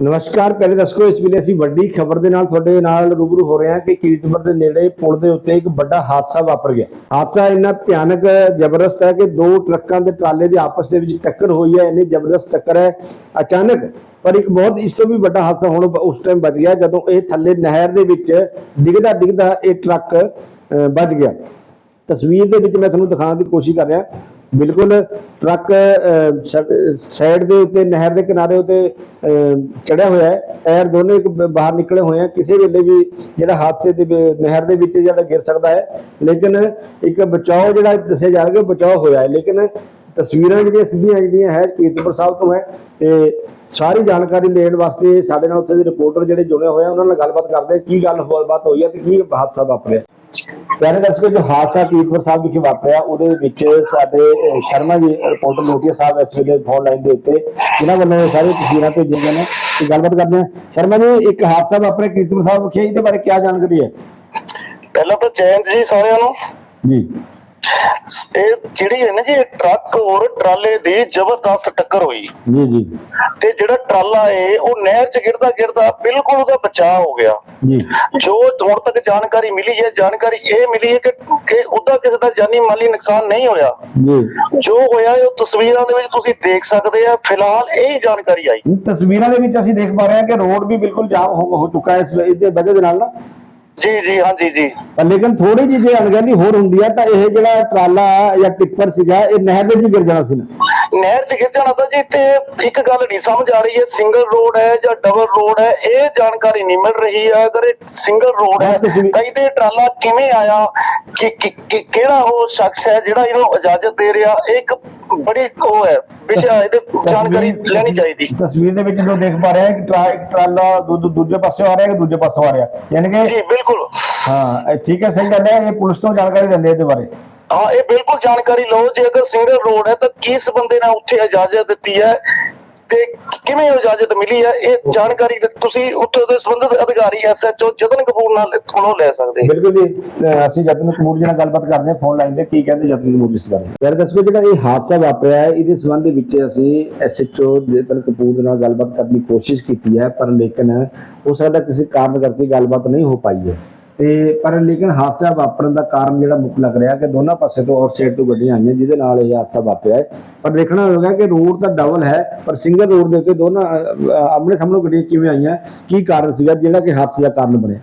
ਨਮਸਕਾਰ ਪਹਿਲੇ ਦੱਸੋ ਇਸ ਵੇਲੇ ਅਸੀਂ ਵੱਡੀ ਖਬਰ ਦੇ ਨਾਲ ਤੁਹਾਡੇ ਨਾਲ ਰੂਬਰੂ ਹੋ ਰਹੇ ਹਾਂ ਕਿ ਕੀਰਤਪੁਰ ਦੇ ਨੇੜੇ ਪੁਲ ਦੇ ਉੱਤੇ ਇੱਕ ਵੱਡਾ ਹਾਦਸਾ ਵਾਪਰ ਗਿਆ। ਹਾਦਸਾ ਇੰਨਾ ਭਿਆਨਕ ਜ਼ਬਰਦਸਤ ਹੈ ਕਿ ਦੋ ਟਰੱਕਾਂ ਦੇ ਟਰਾਲੇ ਦੇ ਆਪਸ ਦੇ ਵਿੱਚ ਟੱਕਰ ਹੋਈ ਹੈ ਇੰਨੀ ਜ਼ਬਰਦਸਤ ਟੱਕਰ ਹੈ ਅਚਾਨਕ ਪਰ ਇੱਕ ਬਹੁਤ ਇਸ ਤੋਂ ਵੀ ਵੱਡਾ ਹਾਦਸਾ ਹੁਣ ਉਸ ਟਾਈਮ ਵੱਜ ਗਿਆ ਜਦੋਂ ਇਹ ਥੱਲੇ ਨਹਿਰ ਦੇ ਵਿੱਚ ਡਿੱਗਦਾ ਡਿੱਗਦਾ ਇਹ ਟਰੱਕ ਅਹ, ਵੱਜ ਗਿਆ। ਤਸਵੀਰ ਦੇ ਵਿੱਚ ਮੈਂ ਤੁਹਾਨੂੰ ਦਿਖਾਉਣ ਦੀ ਕੋਸ਼ਿਸ਼ ਕਰ ਰਿਹਾ ਬਿਲਕੁਲ ਟਰੱਕ ਸਾਈਡ ਦੇ ਉੱਤੇ, ਨਹਿਰ ਦੇ ਕਿਨਾਰੇ ਉੱਤੇ ਚੜਿਆ ਹੋਇਆ ਹੈ। ਟਾਇਰ ਦੋਨੇ ਬਾਹਰ ਨਿਕਲੇ ਹੋਏ ਆ। ਕਿਸੇ ਵੇਲੇ ਵੀ ਜਿਹੜਾ ਹਾਦਸੇ ਦੇ ਨਹਿਰ ਦੇ ਵਿੱਚ ਜਿਹੜਾ ਗਿਰ ਸਕਦਾ ਹੈ। ਲੇਕਿਨ ਇੱਕ ਬਚਾਓ ਜਿਹੜਾ ਦੱਸਿਆ ਜਾ ਰਿਹਾ ਬਚਾਓ ਹੋਇਆ ਹੈ। ਲੇਕਿਨ ਤਸਵੀਰਾਂ ਜਿਹੜੀਆਂ ਸਿੱਧੀਆਂ ਜਿਹੜੀਆਂ ਹੈ, ਕੀਰਤਪੁਰ ਸਾਹਿਬ ਤੋਂ ਹੈ। ਤੇ ਸਾਰੀ ਜਾਣਕਾਰੀ ਲੈਣ ਵਾਸਤੇ ਸਾਡੇ ਨਾਲ ਉੱਥੇ ਦੇ ਰਿਪੋਰਟਰ ਜਿਹੜੇ ਜੁੜੇ ਹੋਏ ਆ, ਉਹਨਾਂ ਨਾਲ ਗੱਲਬਾਤ ਕਰਦੇ ਕੀ ਗੱਲ ਬਾਤ ਹੋਈ ਹੈ ਤੇ ਕੀ ਹਾਦਸਾ ਵਾਪਰਿਆ? ਪਿਆਰੇ ਦਰਸ਼ਕੋ ਜੋ ਹਾਦਸਾ ਕੀਰਤਪੁਰ ਸਾਹਿਬ ਵਿਖੇ ਵਾਪਰਿਆ ਉਹਦੇ ਵਿੱਚ ਸਾਡੇ ਸ਼ਰਮਾ ਜੀ ਰਿਪੋਰਟਰ ਲੋਟੀਆ ਸਾਹਿਬ ਇਸ ਵੇਲੇ ਫੋਨ ਲਾਈਨ ਦੇ ਉੱਤੇ ਜਿਨ੍ਹਾਂ ਵੱਲੋਂ ਇਹ ਸਾਰੀਆਂ ਤਸਵੀਰਾਂ ਭੇਜੀਆਂ ਨੇ। ਤੇ ਗੱਲਬਾਤ ਕਰਦੇ ਹਾਂ। ਸ਼ਰਮਾ ਜੀ ਇੱਕ ਹਾਦਸਾ ਵਾਪਰਿਆ ਕੀਰਤਪੁਰ ਸਾਹਿਬ ਵਿਖੇ ਇਹਦੇ ਬਾਰੇ ਕੀ ਜਾਣਕਾਰੀ ਹੈ? ਪਹਿਲਾਂ ਤਾਂ ਜੈਨਤ ਜੀ ਸਾਰਿਆਂ ਨੂੰ। ਜੀ। ਇਹ ਜਿਹੜੀ ਹੈ ਨਾ ਜੀ ਟਰੱਕ ਔਰ ਟਰਾਲੇ ਦੀ ਜ਼ਬਰਦਸਤ ਟੱਕਰ ਹੋਈ। ਜੀ ਜੀ। ਤੇ ਜਿਹੜਾ ਟਰਾਲਾ ਏ ਉਹ ਨਹਿਰ 'ਚ ਗਿਰਦਾ ਗਿਰਦਾ ਬਿਲਕੁਲ ਉਹਦਾ ਬਚਾਅ ਹੋ ਗਿਆ। ਜੀ। ਜੋ ਹੁਣ ਤੱਕ ਜਾਣਕਾਰੀ ਮਿਲੀ ਹੈ ਜਾਣਕਾਰੀ ਇਹ ਮਿਲੀ ਹੈ ਕਿ ਕਿ ਉਹਦਾ ਕਿਸੇ ਦਾ ਜਾਨੀ ਮਾਲੀ ਨੁਕਸਾਨ ਨਹੀਂ ਹੋਇਆ। ਜੀ। ਜੋ ਹੋਇਆ ਉਹ ਤਸਵੀਰਾਂ ਦੇ ਵਿੱਚ ਤੁਸੀਂ ਦੇਖ ਸਕਦੇ ਆ ਫਿਲਹਾਲ ਇਹ ਹੀ ਜਾਣਕਾਰੀ ਆਈ। ਤਸਵੀਰਾਂ ਦੇ ਵਿੱਚ ਅਸੀਂ ਦੇਖ ਪਾ ਰਹੇ ਹਾਂ ਕਿ ਰੋਡ ਵੀ ਬਿਲਕੁਲ ਜਾਮ ਹੋ ਹੋ ਚੁੱਕਾ ਹੈ ਇਸ ਇਹਦੇ ਵਜ੍ਹਾ ਦੇ ਨਾਲ ਨਾ। ਜੀ ਜੀ ਹਾਂਜੀ ਜੀ ਪਰ ਲੇਕਿਨ ਥੋੜੀ ਜਿਹੀ ਜੇ ਅਣਗਹਿਲੀ ਹੋਰ ਹੁੰਦੀ ਹੈ ਤਾਂ ਇਹ ਜਿਹੜਾ ਟਰਾਲਾ ਜਾਂ ਟਿੱਪਰ ਸੀਗਾ ਇਹ ਨਹਿਰ ਦੇ ਵਿੱਚ ਗਿਰ ਜਾਣਾ ਸੀ ਨਾ। ਨਹਿਰ ਚ ਗਿਰ ਜਾਣਾ ਤਾਂ ਜੀ ਤੇ ਇੱਕ ਗੱਲ ਨਹੀਂ ਸਮਝ ਆ ਰਹੀ ਹੈ ਸਿੰਗਲ ਰੋਡ ਹੈ ਜਾਂ ਡਬਲ ਰੋਡ ਹੈ ਇਹ ਜਾਣਕਾਰੀ ਨਹੀਂ ਮਿਲ ਰਹੀ ਹੈ। ਅਗਰ ਇਹ ਸਿੰਗਲ ਰੋਡ ਹੈ ਤਾਂ ਇਹਦੇ ਟਰਾਲਾ ਕਿਵੇਂ ਆਇਆ? ਕਿ ਕਿ- ਕਿ- ਕਿਹੜਾ ਉਹ ਸ਼ਖਸ ਹੈ ਜਿਹੜਾ ਇਹਨੂੰ ਇਜਾਜ਼ਤ ਦੇ ਰਿਹਾ? ਇਹ ਇੱਕ ਬੜੀ ਉਹ ਹੈ ਵਿਸ਼ਾ ਇਹਦੇ ਜਾਣਕਾਰੀ ਲੈਣੀ ਚਾਹੀਦੀ। ਤਸਵੀਰ ਦੇ ਵਿੱਚ ਜੋ ਦੇਖ ਪਾ ਰਹੇ ਹਾਂ ਕਿ ਟਰਾਲਾ ਦੂਜੇ ਪਾਸੇ ਆ ਰਿਹਾ ਹੈ ਦੂਜੇ ਪਾਸੋਂ ਆ ਰਿਹਾ? ਯਾਨੀ ਕਿ ਜੀ ਬਿਲਕੁਲ। ਹਾਂ ਠੀਕ ਹੈ ਸਹੀ ਗੱਲ ਹੈ ਇਹ ਪੁਲਿਸ ਤੋਂ ਜਾਣਕਾਰੀ ਲੈਂਦੇ ਇਹਦੇ ਬਾਰੇ। ਹਾਂ ਇਹ ਬਿਲਕੁਲ ਜਾਣਕਾਰੀ ਲਓ ਜੇ ਅਗਰ ਸਿੰਗਲ ਰੋਡ ਹੈ ਤਾਂ ਕਿਸ ਬੰਦੇ ਨੇ ਉੱਥੇ ਇਜਾਜ਼ਤ ਦਿੱਤੀ ਹੈ? ਤੇ ਕਿਵੇਂ ਇਜਾਜ਼ਤ ਮਿਲੀ ਹੈ? ਇਹ ਜਾਣਕਾਰੀ ਤੁਸੀਂ ਉੱਥੇ ਦੇ ਸੰਬੰਧਿਤ ਅਧਿਕਾਰੀ ਐਸਐਚਓ ਜਤਨ ਕਪੂਰ ਨਾਲ ਕੋਲੋਂ ਲੈ ਸਕਦੇ ਹੋ। ਬਿਲਕੁਲ ਜੀ ਅਸੀਂ ਜਤਨ ਕਪੂਰ ਜੀ ਨਾਲ ਗੱਲਬਾਤ ਕਰਦੇ ਹਾਂ ਫੋਨ ਲਾਈਨ ਤੇ ਕੀ ਕਹਿੰਦੇ ਜਤਨ ਕਪੂਰ ਜੀ ਇਸ ਬਾਰੇ? ਯਾਰ ਦੱਸੋ ਜਿਹੜਾ ਇਹ ਹਾਦਸਾ ਵਾਪਰਿਆ ਹੈ ਇਹਦੇ ਸੰਬੰਧ ਵਿੱਚ ਅਸੀਂ ਐਸਐਚਓ ਜਤਨ ਕਪੂਰ ਦੇ ਨਾਲ ਗੱਲਬਾਤ ਕਰਨ ਦੀ ਕੋਸ਼ਿਸ਼ ਕੀਤੀ ਹੈ ਪਰ ਲੇਕਿਨ ਹੋ ਸਕਦਾ ਕਿਸੇ ਕਾਰਨ ਕਰਕੇ ਗੱਲਬਾਤ ਨਹੀਂ ਹੋ ਪਾਈ ਹੈ। ਤੇ ਪਰ ਲੇਕਿਨ ਹਾਦਸਾ ਵਾਪਰਨ ਦਾ ਕਾਰਨ ਜਿਹੜਾ ਮੁੱਖ ਲੱਗ ਰਿਹਾ ਕਿ ਦੋਨਾਂ ਪਾਸੇ ਤੋਂ ਔਰ ਸਾਈਡ ਤੋਂ ਗੱਡੀਆਂ ਆਈਆਂ, ਜਿਹਦੇ ਨਾਲ ਇਹ ਹਾਦਸਾ ਵਾਪਰਿਆ ਹੈ। ਪਰ ਦੇਖਣਾ ਹੋਵੇਗਾ ਕਿ ਰੋਡ ਤਾਂ ਡਬਲ ਹੈ, ਪਰ ਸਿੰਗਲ ਰੋਡ ਦੇ ਉੱਤੇ ਦੋਨਾਂ ਆਮਣੇ ਸਾਹਮਣੇ ਗੱਡੀਆਂ ਕਿਵੇਂ ਆਈਆਂ, ਕੀ ਕਾਰਨ ਸੀਗਾ, ਜਿਹੜਾ ਕਿ ਹਾਦਸੇ ਦਾ ਕਾਰਨ ਬਣਿਆ?